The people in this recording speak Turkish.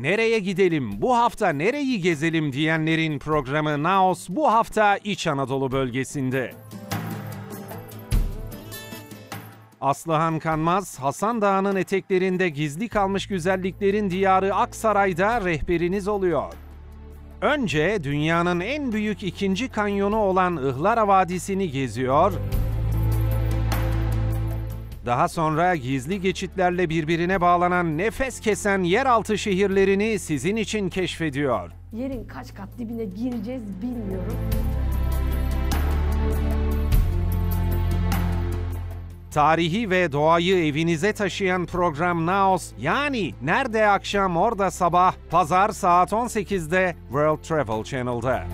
Nereye gidelim, bu hafta nereyi gezelim diyenlerin programı Naos bu hafta İç Anadolu bölgesinde. Aslıhan Kanmaz, Hasan Dağı'nın eteklerinde gizli kalmış güzelliklerin diyarı Aksaray'da rehberiniz oluyor. Önce dünyanın en büyük ikinci kanyonu olan Ihlara Vadisi'ni geziyor. Daha sonra gizli geçitlerle birbirine bağlanan nefes kesen yeraltı şehirlerini sizin için keşfediyor. Yerin kaç kat dibine gireceğiz bilmiyorum. Tarihi ve doğayı evinize taşıyan program Naos yani Nerede Akşam Orada Sabah Pazar saat 18'de World Travel Channel'da.